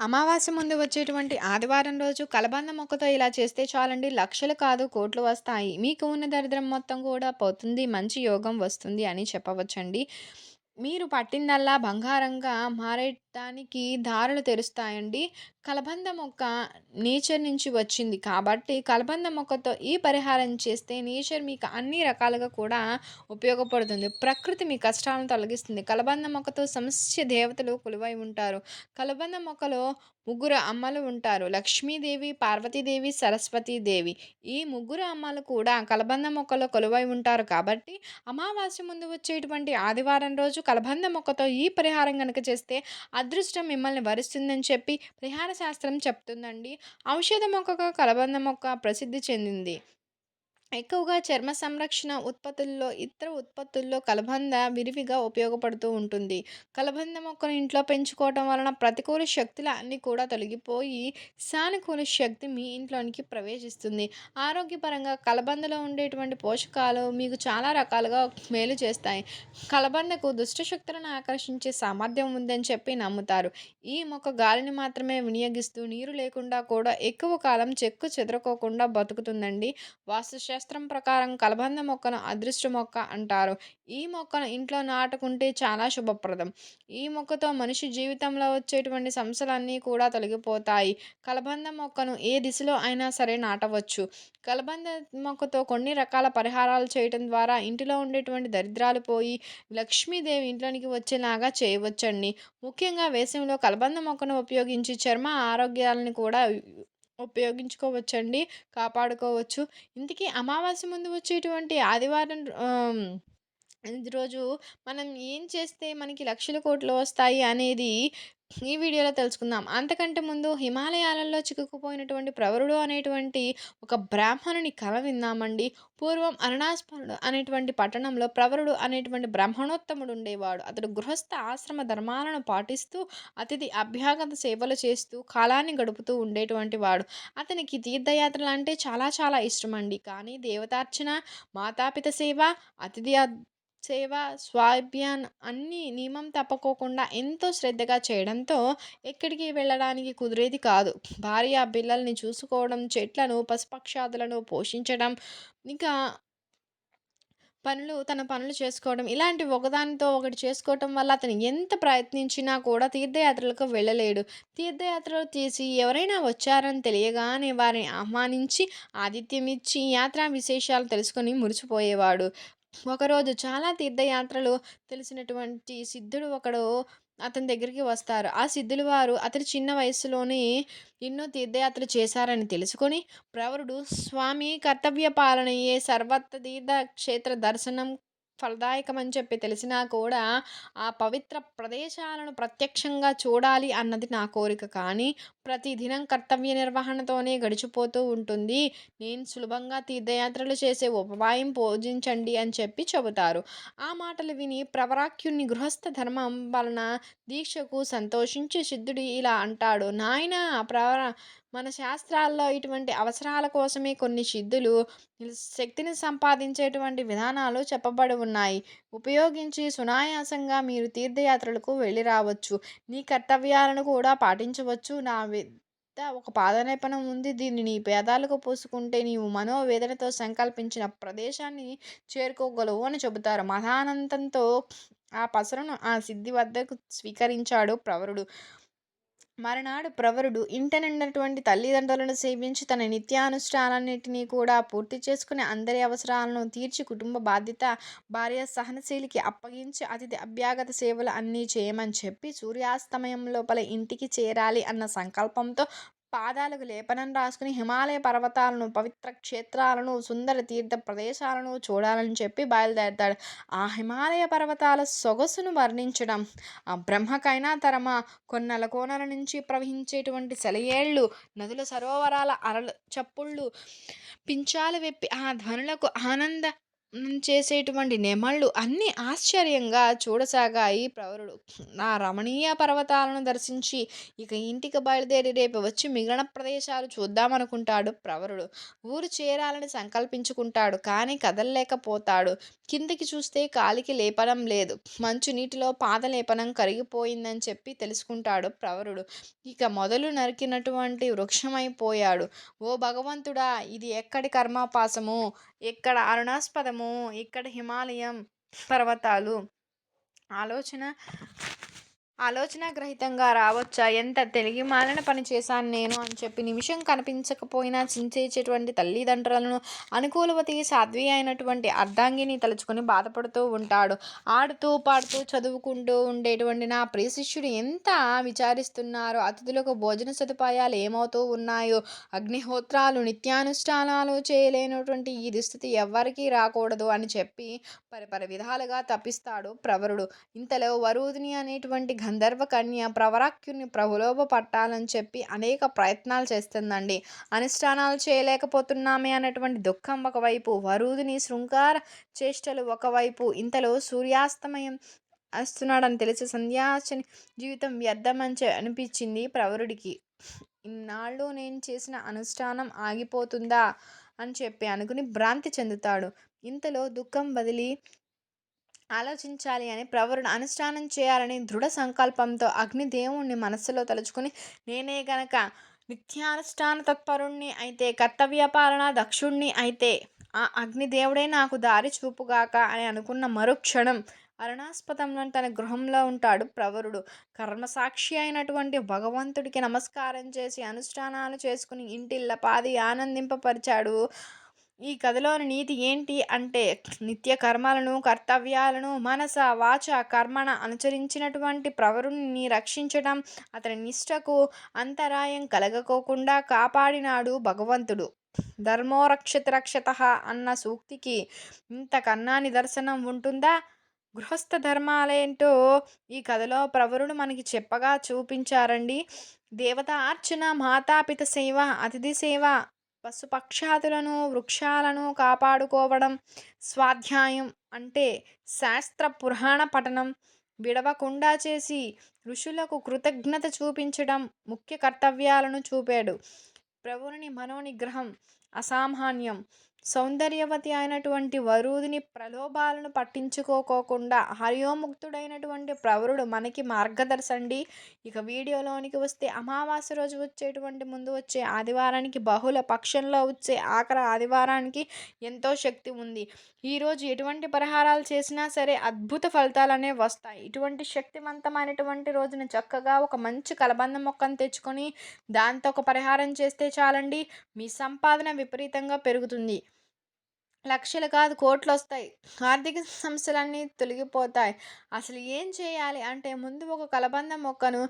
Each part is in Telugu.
అమావాస్య ముందు వచ్చేటువంటి ఆదివారం రోజు కలబంద మొక్కతో ఇలా చేస్తే చాలండి. లక్షలు కాదు కోట్లు వస్తాయి. మీకు ఉన్న దరిద్రం మొత్తం కూడా పోతుంది మంచి యోగం వస్తుంది అని చెప్పవచ్చండి. మీరు పట్టిందల్లా బంగారంగా మారే మారేటానికి దారులు తెరుస్తాయండి. కలబంద మొక్క నేచర్ నుంచి వచ్చింది కాబట్టి కలబంద మొక్కతో ఈ పరిహారం చేస్తే నేచర్ మీకు అన్ని రకాలుగా కూడా ఉపయోగపడుతుంది. ప్రకృతి మీ కష్టాలను తొలగిస్తుంది. కలబంద మొక్కతో సమస్య దేవతలు కొలువై ఉంటారు. కలబంద మొక్కలో ముగ్గురు అమ్మలు ఉంటారు. లక్ష్మీదేవి పార్వతీదేవి సరస్వతీదేవి. ఈ ముగ్గురు అమ్మలు కూడా కలబంద మొక్కలో కొలువై ఉంటారు కాబట్టి అమావాస్య ముందు వచ్చేటువంటి ఆదివారం రోజు కలబంద మొక్కతో ఈ పరిహారం కనుక చేస్తే అదృష్టం మిమ్మల్ని వరిస్తుందని చెప్పి పరిహార శాస్త్రం చెప్తుందండి. ఔషధ మొక్కగా కలబంద మొక్క ప్రసిద్ధి చెందింది. ఎక్కువగా చర్మ సంరక్షణ ఉత్పత్తుల్లో ఇతర ఉత్పత్తుల్లో కలబంద విరివిగా ఉపయోగపడుతూ ఉంటుంది. కలబంద మొక్కను ఇంట్లో పెంచుకోవటం వలన ప్రతికూల శక్తులు అన్నీ కూడా తొలగిపోయి సానుకూల శక్తి మీ ఇంట్లోనికి ప్రవేశిస్తుంది. ఆరోగ్యపరంగా కలబందలో ఉండేటువంటి పోషకాలు మీకు చాలా రకాలుగా మేలు చేస్తాయి. కలబందకు దుష్టశక్తులను ఆకర్షించే సామర్థ్యం ఉందని చెప్పి నమ్ముతారు. ఈ మొక్క గాలిని మాత్రమే వినియోగిస్తూ నీరు లేకుండా కూడా ఎక్కువ కాలం చెక్కు చెదరకోకుండా బతుకుతుందండి. వాస్తు శాస్త్రం ప్రకారం కలబంద మొక్కను అదృష్ట మొక్క అంటారు. ఈ మొక్కను ఇంట్లో నాటుకుంటే చాలా శుభప్రదం. ఈ మొక్కతో మనిషి జీవితంలో వచ్చేటువంటి సమస్యలన్నీ కూడా తొలగిపోతాయి. కలబంద మొక్కను ఏ దిశలో అయినా సరే నాటవచ్చు. కలబంద మొక్కతో కొన్ని రకాల పరిహారాలు చేయటం ద్వారా ఇంటిలో ఉండేటువంటి దరిద్రాలు పోయి లక్ష్మీదేవి ఇంట్లోనికి వచ్చేలాగా చేయవచ్చండి. ముఖ్యంగా వేసవిలో కలబంద మొక్కను ఉపయోగించి చర్మ ఆరోగ్యాలను కూడా ఉపయోగించుకోవచ్చండి కాపాడుకోవచ్చు. ఇంతకీ అమావాస్య ముందు వచ్చేటువంటి ఆదివారం రోజు మనం ఏం చేస్తే మనకి లక్షల కోట్లు వస్తాయి అనేది ఈ వీడియోలో తెలుసుకుందాం. అంతకంటే ముందు హిమాలయాలలో చిక్కుకుపోయినటువంటి ప్రవరుడు అనేటువంటి ఒక బ్రాహ్మణుని కల విందామండి. పూర్వం అరుణాస్పరుడు అనేటువంటి పట్టణంలో ప్రవరుడు అనేటువంటి బ్రాహ్మణోత్తముడు ఉండేవాడు. అతడు గృహస్థ ఆశ్రమ ధర్మాలను పాటిస్తూ అతిథి అభ్యాగత సేవలు చేస్తూ కాలాన్ని గడుపుతూ ఉండేటువంటి వాడు. అతనికి తీర్థయాత్రలు అంటే చాలా చాలా ఇష్టం అండి కానీ దేవతార్చన మాతాపిత సేవ అతిథి సేవ స్వాభ్యాన్ అన్నీ నియమం తప్పకోకుండా ఎంతో శ్రద్ధగా చేయడంతో ఎక్కడికి వెళ్ళడానికి కుదిరేది కాదు. భార్య పిల్లల్ని చూసుకోవడం చెట్లను పశుపక్షాదులను పోషించడం ఇంకా పనులు తన పనులు చేసుకోవడం ఇలాంటి ఒకదానితో ఒకటి చేసుకోవటం వల్ల అతను ఎంత ప్రయత్నించినా కూడా తీర్థయాత్రలకు వెళ్ళలేడు. తీర్థయాత్రలు తీసి ఎవరైనా వచ్చారని తెలియగానే వారిని ఆహ్వానించి ఆతిథ్యం ఇచ్చి యాత్రా విశేషాలు తెలుసుకొని మురిసిపోయేవాడు. ఒకరోజు చాలా తీర్థయాత్రలు తెలిసినటువంటి సిద్ధుడు ఒకడు అతని దగ్గరికి వస్తారు. ఆ సిద్ధులు వారు అతని చిన్న వయసులోనే ఎన్నో తీర్థయాత్రలు చేశారని తెలుసుకొని ప్రవరుడు స్వామి కర్తవ్య పాలనయే సర్వత్ర తీర్థ క్షేత్ర దర్శనం ఫలదాయకమని చెప్పి తెలిసినా కూడా ఆ పవిత్ర ప్రదేశాలను ప్రత్యక్షంగా చూడాలి అన్నది నా కోరిక. కానీ ప్రతిదినం కర్తవ్య నిర్వహణతోనే గడిచిపోతూ ఉంటుంది. నేను సులభంగా తీర్థయాత్రలు చేసే ఉపాయం పూజించండి అని చెప్పి చెబుతారు. ఆ మాటలు విని ప్రవరాక్యుని గృహస్థ ధర్మం వలన దీక్షకు సంతోషించి సిద్ధుడు ఇలా అంటాడు. నాయన ప్రవర మన శాస్త్రాల్లో ఇటువంటి అవసరాల కోసమే కొన్ని సిద్ధులు శక్తిని సంపాదించేటువంటి విధానాలు చెప్పబడి ఉన్నాయి. ఉపయోగించి సునాయాసంగా మీరు తీర్థయాత్రలకు వెళ్ళి రావచ్చు. నీ కర్తవ్యాలను కూడా పాటించవచ్చు. నా వద్ద ఒక పాదలేపనం ఉంది. దీన్ని నీ పేదాలకు పోసుకుంటే నీవు మనోవేదనతో సంకల్పించిన ప్రదేశాన్ని చేరుకోగలవు అని చెబుతారు. మహానందంతో ఆ పసరును ఆ సిద్ధి వద్దకు స్వీకరించాడు ప్రవరుడు. మరునాడు ప్రవరుడు ఇంటనున్నటువంటి తల్లిదండ్రులను సేవించి తన నిత్యానుష్ఠానాలన్నింటినీ కూడా పూర్తి చేసుకుని అందరి అవసరాలను తీర్చి కుటుంబ బాధ్యత భార్య సహనశీలికి అప్పగించి అతిథి అభ్యాగత సేవలు అన్నీ చేయమని చెప్పి సూర్యాస్తమయం లోపల ఇంటికి చేరాలి అన్న సంకల్పంతో పాదాలకు లేపనం రాసుకుని హిమాలయ పర్వతాలను పవిత్ర క్షేత్రాలను సుందర తీర్థ ప్రదేశాలను చూడాలని చెప్పి బయలుదేరతాడు. ఆ హిమాలయ పర్వతాల సొగసును వర్ణించడం ఆ బ్రహ్మకైనా తరమా కొన్నల కోనల నుంచి ప్రవహించేటువంటి సెలయేళ్ళు నదుల సరోవరాల అరలు చప్పుళ్ళు పించాలు వెప్పి ఆ ధ్వనులకు ఆనంద హ్మ్. చేసేటువంటి నెమళ్ళు అన్నీ ఆశ్చర్యంగా చూడసాగాయి ప్రవరుడు. ఆ రమణీయ పర్వతాలను దర్శించి ఇక ఇంటికి బయలుదేరి రేపు వచ్చి మిగిలిన ప్రదేశాలు చూద్దామనుకుంటాడు ప్రవరుడు. ఊరు చేరాలని సంకల్పించుకుంటాడు. కానీ కదలలేకపోతాడు. కిందికి చూస్తే కాలికి లేపనం లేదు. మంచు నీటిలో పాదలేపనం కరిగిపోయిందని చెప్పి తెలుసుకుంటాడు ప్రవరుడు. ఇక మొదలు నరికినటువంటి వృక్షమైపోయాడు. ఓ భగవంతుడా! ఇది ఎక్కడి కర్మాపాసము ఎక్కడ అరుణాస్పదము! ఇక్కడ హిమాలయం పర్వతాలు. ఆలోచన ఆలోచనారహితంగా రావచ్చా? ఎంత తెలివిమాలిన పని చేశాను నేను అని చెప్పి నిమిషం కనిపించకపోయినా చించేటువంటి తల్లిదండ్రులను, అనుకూలవతి సాధ్వి అయినటువంటి అర్ధాంగిని తలుచుకొని బాధపడుతూ ఉంటాడు. ఆడుతూ, పాడుతూ చదువుకుంటూ ఉండేటువంటి నా ప్రియ శిష్యుడు ఎంత విచారిస్తున్నారో, అతిథులకు భోజన సదుపాయాలు ఏమవుతూ ఉన్నాయో, అగ్నిహోత్రాలు, నిత్యానుష్ఠానాలు చేయలేనటువంటి ఈ దుస్థితి ఎవ్వరికీ రాకూడదు అని చెప్పి పరిపరి విధాలుగా తప్పిస్తాడు ప్రవరుడు. ఇంతలో వరుదిని అనేటువంటి గంధర్వకన్య కన్య ప్రవరాఖ్యుని పట్టాలని చెప్పి అనేక ప్రయత్నాలు చేస్తుందండి. అనుష్ఠానాలు చేయలేకపోతున్నామే అన్నటువంటి దుఃఖం ఒకవైపు, వరుదిని శృంగార చేష్టలు ఒకవైపు. ఇంతలో సూర్యాస్తమయం వస్తున్నాడని తెలిసి సంధ్యార్చన జీవితం వ్యర్థమని అనిపించింది ప్రవరుడికి. ఇన్నాళ్ళు నేను చేసిన అనుష్ఠానం ఆగిపోతుందా అని చెప్పి అనుకుని భ్రాంతి చెందుతాడు. ఇంతలో దుఃఖం వదిలి ఆలోచించాలి అని ప్రవరుడు అనుష్ఠానం చేయాలని దృఢ సంకల్పంతో అగ్నిదేవుణ్ణి మనస్సులో తలుచుకుని నేనే గనక నిత్యానుష్ఠాన తత్పరుణ్ణి అయితే, కర్తవ్యపాలన దక్షుణ్ణి అయితే ఆ అగ్నిదేవుడే నాకు దారి చూపుగాక అని అనుకున్న మరుక్షణం అరుణాస్పదంలో తన గృహంలో ఉంటాడు ప్రవరుడు. కర్మసాక్షి అయినటువంటి భగవంతుడికి నమస్కారం చేసి అనుష్ఠానాలు చేసుకుని ఇంటిల్లపాది ఆనందింపపరిచాడు. ఈ కథలోని నీతి ఏంటి అంటే నిత్య కర్మలను, కర్తవ్యాలను మనస, వాచ, కర్మణ అనుసరించినటువంటి ప్రవరుణ్ణి రక్షించడం, అతని నిష్ఠకు అంతరాయం కలగకోకుండా కాపాడినాడు భగవంతుడు. ధర్మో రక్షత రక్షత అన్న సూక్తికి ఇంతకన్నా నిదర్శనం ఉంటుందా? గృహస్థ ధర్మాలేంటో ఈ కథలో ప్రవరుడు మనకి చెప్పగా చూపించారండి. దేవత అర్చన, మాతాపిత సేవ, అతిథి సేవ, పశుపక్షాదులను, వృక్షాలను కాపాడుకోవడం, స్వాధ్యాయం అంటే శాస్త్ర పురాణ పఠనం విడవకుండా చేసి ఋషులకు కృతజ్ఞత చూపించడం ముఖ్య కర్తవ్యాలను చూపాడు. ప్రవరుని మనోనిగ్రహం అసామాన్యం. సౌందర్యవతి అయినటువంటి వరుదిని ప్రలోభాలను పట్టించుకోకోకుండా హరియోముక్తుడైనటువంటి ప్రవరుడు మనకి మార్గదర్శండి. ఇక వీడియోలోనికి వస్తే అమావాస్య రోజు వచ్చేటువంటి ముందు వచ్చే ఆదివారానికి, బహుళ పక్షంలో వచ్చే ఆఖరి ఆదివారానికి ఎంతో శక్తి ఉంది. ఈరోజు ఎటువంటి పరిహారాలు చేసినా సరే అద్భుత ఫలితాలనే వస్తాయి. ఇటువంటి శక్తివంతమైనటువంటి రోజున చక్కగా ఒక మంచి కలబంద మొక్కను తెచ్చుకొని దాంతో ఒక పరిహారం చేస్తే చాలండి మీ సంపాదన విపరీతంగా పెరుగుతుంది. లక్షలు కాదు కోట్లు వస్తాయి ఆర్థిక సమస్యలన్నీ తొలగిపోతాయి. అసలు ఏం చేయాలి అంటే ముందు ఒక కలబంద మొక్కను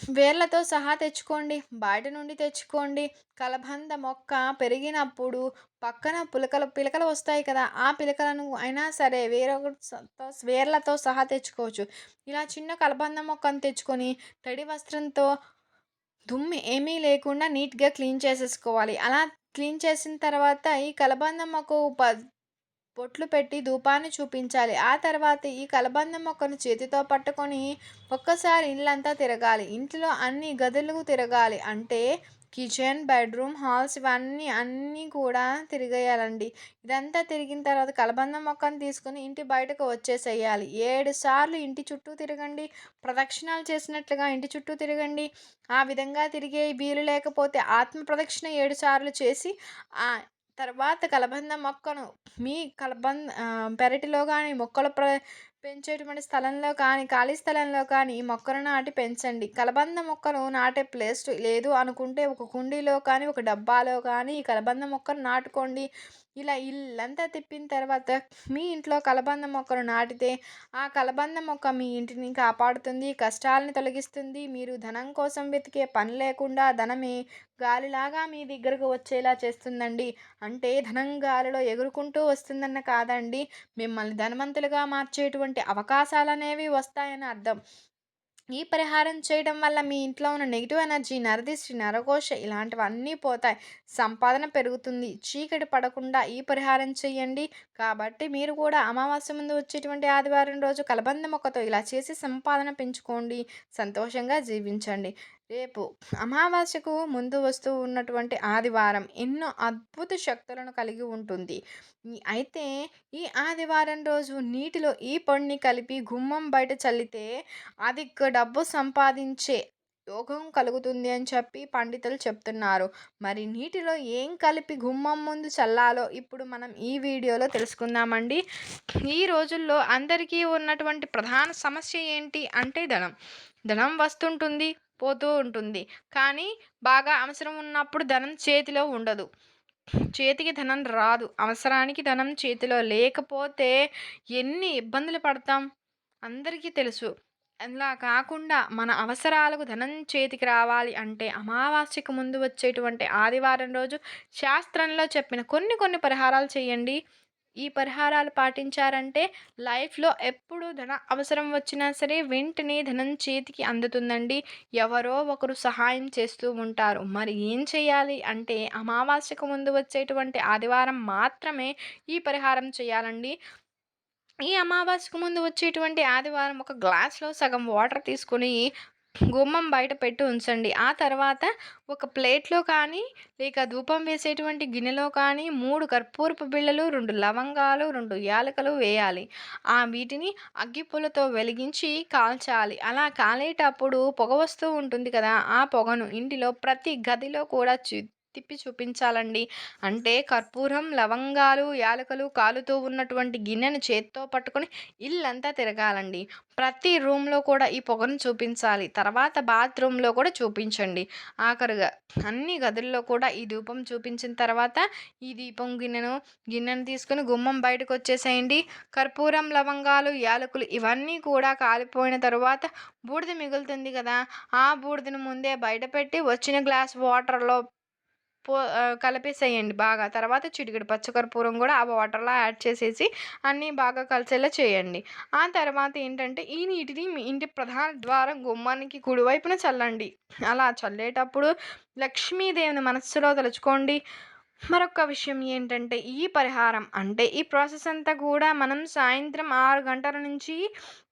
వేర్లతో సహా తెచ్చుకోండి. బయట నుండి తెచ్చుకోండి. కలబంద మొక్క పెరిగినప్పుడు పక్కన పులకలు పిలకలు వస్తాయి కదా! ఆ పిలకలను అయినా సరే వేరొకతో వేర్లతో సహా తెచ్చుకోవచ్చు. ఇలా చిన్న కలబంద మొక్కను తెచ్చుకొని తడి వస్త్రంతో దుమ్ము ఏమీ లేకుండా నీట్‌గా క్లీన్ చేసేసుకోవాలి. అలా క్లీన్ చేసిన తర్వాత ఈ కలబంద మొక్క ప బొట్లు పెట్టి ధూపాన్ని చూపించాలి. ఆ తర్వాత ఈ కలబంద మొక్కను చేతితో పట్టుకొని ఒక్కసారి ఇల్లంతా తిరగాలి. ఇంట్లో అన్ని గదులు తిరగాలి. అంటే కిచెన్, బెడ్‌రూమ్, హాల్స్ ఇవన్నీ అన్నీ కూడా తిరిగేయాలండి. ఇదంతా తిరిగిన తర్వాత కలబంద మొక్కను తీసుకొని ఇంటి బయటకు వచ్చేసేయాలి. ఏడు సార్లు ఇంటి చుట్టూ తిరగండి. ప్రదక్షిణాలు చేసినట్లుగా ఇంటి చుట్టూ తిరగండి. ఆ విధంగా తిరిగే వీలు లేకపోతే ఆత్మ ప్రదక్షిణ ఏడు సార్లు చేసి ఆ తర్వాత కలబంద మొక్కను మీ కలబంద పెరటిలో కానీ మొక్కలు ప్ర పెంచేటువంటి స్థలంలో కానీ, ఖాళీ స్థలంలో కానీ ఈ మొక్కను నాటి పెంచండి. కలబంద మొక్కను నాటే ప్లేస్ లేదు అనుకుంటే ఒక కుండీలో కానీ, ఒక డబ్బాలో కానీ ఈ కలబంద మొక్కను నాటుకోండి. ఇలా ఇల్లంతా తిప్పిన తర్వాత మీ ఇంట్లో కలబంద మొక్కను నాటితే ఆ కలబంద మొక్క మీ ఇంటిని కాపాడుతుంది. కష్టాలను తొలగిస్తుంది. మీరు ధనం కోసం వెతికే పని లేకుండా ధనమే గాలిలాగా మీ దగ్గరకు వచ్చేలా చేస్తుందండి. అంటే ధనం గాలిలో ఎగురుకుంటూ వస్తుందన్న కాదండి. మిమ్మల్ని ధనవంతులుగా మార్చేటువంటి అవకాశాలు అనేవి వస్తాయని అర్థం. ఈ పరిహారం చేయడం వల్ల మీ ఇంట్లో ఉన్న నెగిటివ్ ఎనర్జీ నరదిష్టి నరఘోష ఇలాంటివన్నీ పోతాయి. సంపాదన పెరుగుతుంది. చీకటి పడకుండా ఈ పరిహారం చేయండి. కాబట్టి మీరు కూడా అమావాస్య ముందు వచ్చేటువంటి ఆదివారం రోజు కలబంద మొక్కతో ఇలా చేసి సంపాదన పెంచుకోండి. సంతోషంగా జీవించండి. రేపు అమావాస్యకు ముందు వస్తూ ఉన్నటువంటి ఆదివారం ఎన్నో అద్భుత శక్తులను కలిగి ఉంటుంది. అయితే ఈ ఆదివారం రోజు నీటిలో ఈ పొడిని కలిపి గుమ్మం బయట చల్లితే అధిక డబ్బు సంపాదించే యోగం కలుగుతుంది అని చెప్పి పండితులు చెప్తున్నారు. మరి నీటిలో ఏం కలిపి గుమ్మం ముందు చల్లాలో ఇప్పుడు మనం ఈ వీడియోలో తెలుసుకుందామండి. ఈ రోజుల్లో అందరికీ ఉన్నటువంటి ప్రధాన సమస్య ఏంటి అంటే ధనం. ధనం వస్తుంటుంది పోతూ ఉంటుంది. కానీ బాగా అవసరం ఉన్నప్పుడు ధనం చేతిలో ఉండదు. చేతికి ధనం రాదు. అవసరానికి ధనం చేతిలో లేకపోతే ఎన్ని ఇబ్బందులు పడతాం? అందరికీ తెలుసు. అలా కాకుండా మన అవసరాలకు ధనం చేతికి రావాలి అంటే అమావాస్యకు ముందు వచ్చేటువంటి ఆదివారం రోజు శాస్త్రంలో చెప్పిన కొన్ని కొన్ని పరిహారాలు చేయండి. ఈ పరిహారాలు పాటించారంటే లైఫ్లో ఎప్పుడు ధన అవసరం వచ్చినా సరే వెంటనే ధనం చేతికి అందుతుందండి. ఎవరో ఒకరు సహాయం చేస్తూ ఉంటారు. మరి ఏం చేయాలి? అంటే అమావాస్యకు ముందు వచ్చేటువంటి ఆదివారం మాత్రమే ఈ పరిహారం చేయాలండి. ఈ అమావాస్యకు ముందు వచ్చేటువంటి ఆదివారం ఒక గ్లాస్లో సగం వాటర్ తీసుకొని గుమ్మం బయట పెట్టి ఉంచండి. ఆ తర్వాత ఒక ప్లేట్లో కానీ లేక ధూపం వేసేటువంటి గిన్నెలో కానీ మూడు కర్పూరపు బిళ్ళలు రెండు లవంగాలు రెండు యాలకలు వేయాలి. ఆ వీటిని అగ్గిపుల్లతో వెలిగించి కాల్చాలి. అలా కాలేటప్పుడు పొగ వస్తూ ఉంటుంది కదా ఆ పొగను ఇంటిలో ప్రతి గదిలో కూడా తిప్పి చూపించాలండి. అంటే కర్పూరం లవంగాలు యాలకులు కాలుతూ ఉన్నటువంటి గిన్నెను చేత్తో పట్టుకొని ఇల్లంతా తిరగాలండి. ప్రతి రూమ్లో కూడా ఈ పొగను చూపించాలి. తర్వాత బాత్రూంలో కూడా చూపించండి. ఆఖరుగా అన్ని గదుల్లో కూడా ఈ దీపం చూపించిన తర్వాత ఈ దీపం గిన్నెను గిన్నెను తీసుకుని గుమ్మం బయటకు వచ్చేసేయండి. కర్పూరం లవంగాలు యాలకులు ఇవన్నీ కూడా కాలిపోయిన తర్వాత బూడిద మిగులుతుంది కదా ఆ బూడిదను ముందే బయట పెట్టి వచ్చిన గ్లాస్ వాటర్లో పో కలిపేసేయండి బాగా. తర్వాత చిటికెడు పచ్చకర్పూరం కూడా ఆ వాటర్లో యాడ్ చేసేసి అన్నీ బాగా కలిసేలా చేయండి. ఆ తర్వాత ఏంటంటే ఈ నీటిని మీ ఇంటి ప్రధాన ద్వారం గుమ్మానికి కుడివైపున చల్లండి. అలా చల్లేటప్పుడు లక్ష్మీదేవిని మనస్సులో తలుచుకోండి. మరొక విషయం ఏంటంటే ఈ పరిహారం అంటే ఈ ప్రాసెస్ అంతా కూడా మనం సాయంత్రం ఆరు గంటల నుంచి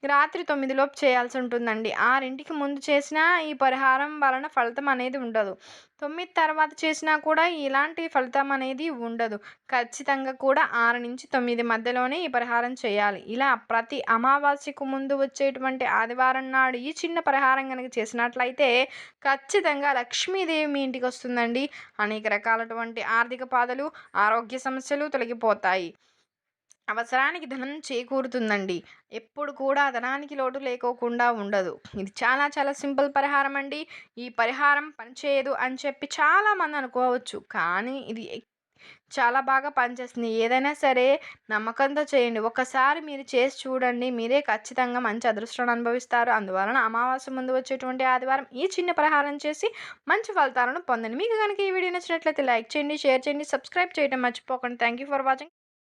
రాత్రి తొమ్మిదిలోపు చేయాల్సి ఉంటుందండి ఆరింటికి ముందు చేసినా ఈ పరిహారం వలన ఫలితం అనేది ఉండదు. తొమ్మిది తర్వాత చేసినా కూడా ఇలాంటి ఫలితం అనేది ఉండదు. ఖచ్చితంగా కూడా ఆరు నుంచి తొమ్మిది మధ్యలోనే ఈ పరిహారం చేయాలి. ఇలా ప్రతి అమావాస్యకు ముందు వచ్చేటువంటి ఆదివారం నాడు ఈ చిన్న పరిహారం కనుక చేసినట్లయితే ఖచ్చితంగా లక్ష్మీదేవి మీ ఇంటికి వస్తుందండి. అనేక రకాలటువంటి ఆర్థిక బాధలు ఆరోగ్య సమస్యలు తొలగిపోతాయి. అవసరానికి ధనం చేకూరుతుందండి. ఎప్పుడు కూడా ధనానికి లోటు లేకోకుండా ఉండదు. ఇది చాలా చాలా సింపుల్ పరిహారం అండి. ఈ పరిహారం పనిచేయదు అని చెప్పి చాలామంది అనుకోవచ్చు. కానీ ఇది చాలా బాగా పనిచేస్తుంది. ఏదైనా సరే నమ్మకంతో చేయండి. ఒకసారి మీరు చేసి చూడండి. మీరే ఖచ్చితంగా మంచి అదృష్టాన్ని అనుభవిస్తారు. అందువలన అమావాస్య ముందు వచ్చేటువంటి ఆదివారం ఈ చిన్న పరిహారం చేసి మంచి ఫలితాలను పొందండి. మీకు కనుక ఈ వీడియో నచ్చినట్లయితే లైక్ చేయండి షేర్ చేయండి సబ్స్క్రైబ్ చేయడం మర్చిపోకండి. Thank you for watching.